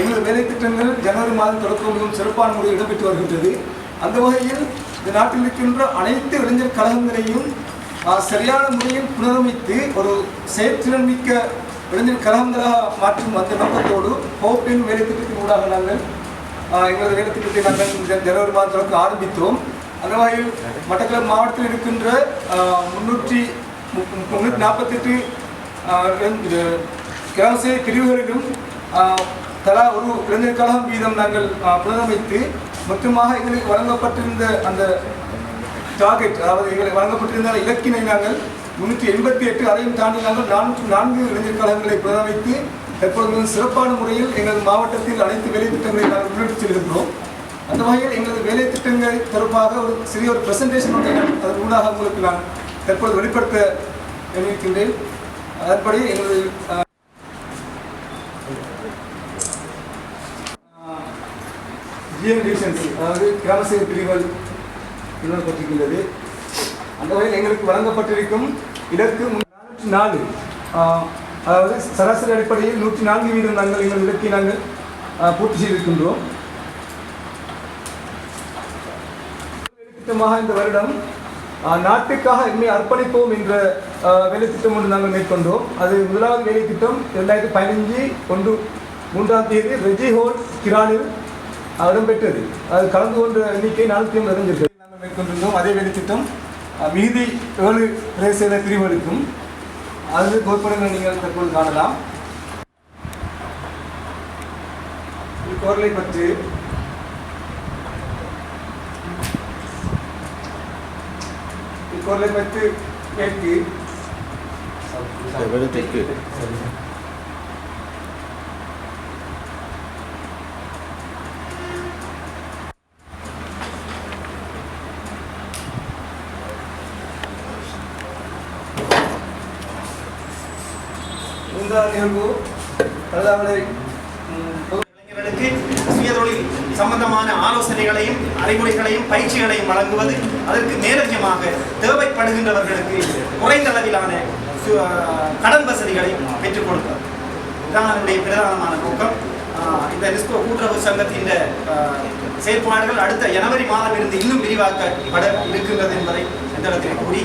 எங்களது திட்டங்கள் ஜனவரி மாதம் தொடக்கம் மிகவும் சிறப்பான முறையில் இடம்பெற்று வருகின்றது. அந்த வகையில் இந்த நாட்டில் இருக்கின்ற அனைத்து இளைஞர் கழகங்களையும் சரியான முறையில் புனரமைத்து ஒரு செயற்திறன் மிக்க இளைஞர் கழகங்களாக மாற்றும் அந்த நோக்கத்தோடு ஹோப்பின் வேலை திட்டத்தின் ஊடாக நாங்கள் எங்களது வேலை திட்டத்தை நாங்கள் ஜனவரி மாதம் தொடக்கம் ஆரம்பித்தோம். அந்த வகையில் மட்டக்களப்பு மாவட்டத்தில் இருக்கின்ற முன்னூற்றி முன்னூற்றி நாற்பத்தெட்டு கிராமசேவை பிரிவுகளிலும் தலா ஒரு இளைஞர் கழகம் வீதம் நாங்கள் புனரமைத்து மொத்தமாக எங்களுக்கு வழங்கப்பட்டிருந்த அந்த டார்கெட் அதாவது எங்களுக்கு வழங்கப்பட்டிருந்த இலக்கினை நாங்கள் முன்னூற்றி எண்பத்தி எட்டு அதையும் தாண்டி நாங்கள் நானூற்று நான்கு இளைஞர் கழகங்களை புனரமைத்து தற்போது மிகவும் சிறப்பான முறையில் எங்களது மாவட்டத்தில் அனைத்து வேலை திட்டங்களை நாங்கள் முன்னெடுத்து செல்கின்றோம். அந்த வகையில் எங்களது வேலை திட்டங்கள் தொடர்பாக ஒரு சிறிய ஒரு பிரசன்டேஷன் ஒன்றை நான் அதன் ஊடாக உங்களுக்கு நான் தற்போது வெளிப்படுத்த நினைக்கின்றேன். அதன்படி எங்களது ஜிஎம் டிவிஷன்ஸ் அதாவது கிராமசேவை பிரிவல் நிறுவனப்பட்டிருக்கின்றது அந்த வகையில் எங்களுக்கு வழங்கப்பட்டிருக்கும் இலக்கு நானூற்றி நாலு அதாவது சராசரி அடிப்படையில் நூற்றி நான்கு வீதம் நாங்கள் எங்கள் இலக்கை நாங்கள் பூர்த்தி செய்திருக்கின்றோம். திட்டமாக இந்த வருடம் நாட்டுக்காக எம்மை அர்ப்பணிப்போம் என்ற வேலைத்திட்டம் வேலை திட்டம் ஒன்று நாங்கள் மேற்கொண்டோம். அது முதலாவது வேலை திட்டம் இரண்டாயிரத்தி பதினஞ்சு ஒன்று மூன்றாம் தேதி ரெஜி ஹோல் கிரானில் இடம்பெற்றது அது கலந்து கொண்ட எண்ணிக்கை நானூற்றி ஐம்பது நாங்கள் மேற்கொண்டிருந்தோம் அதே வேலை திட்டம் மீதி ஏழு பிரதேச பிரிவுகளுக்கும் அது கோட்படங்கள் நீங்கள் தற்போது காணலாம். கோர்லை பற்றி இக்கொருளை பற்றி கேட்கு தெற்கு நிகழ்வு அதாவது இளைஞர்களுக்கு சுயதொழில் சம்பந்தமான ஆலோசனைகளையும் அறிவுரைகளையும் பயிற்சிகளையும் வழங்குவது அதற்கு மேலதிகமாக தேவைப்படுகின்றவர்களுக்கு குறைந்த அளவிலான கடன் வசதிகளையும் பெற்றுக் கொடுத்தார் இதுதான் அதனுடைய பிரதானமான நோக்கம். ஆஹ் இந்த ரிஸ்கோ கூட்டுறவு சங்கத்தின் ஆஹ், அடுத்த ஜனவரி மாதம் இருந்து இன்னும் விரிவாக்கப்பட இருக்கின்றது என்பதை இந்த இடத்தில் கூறி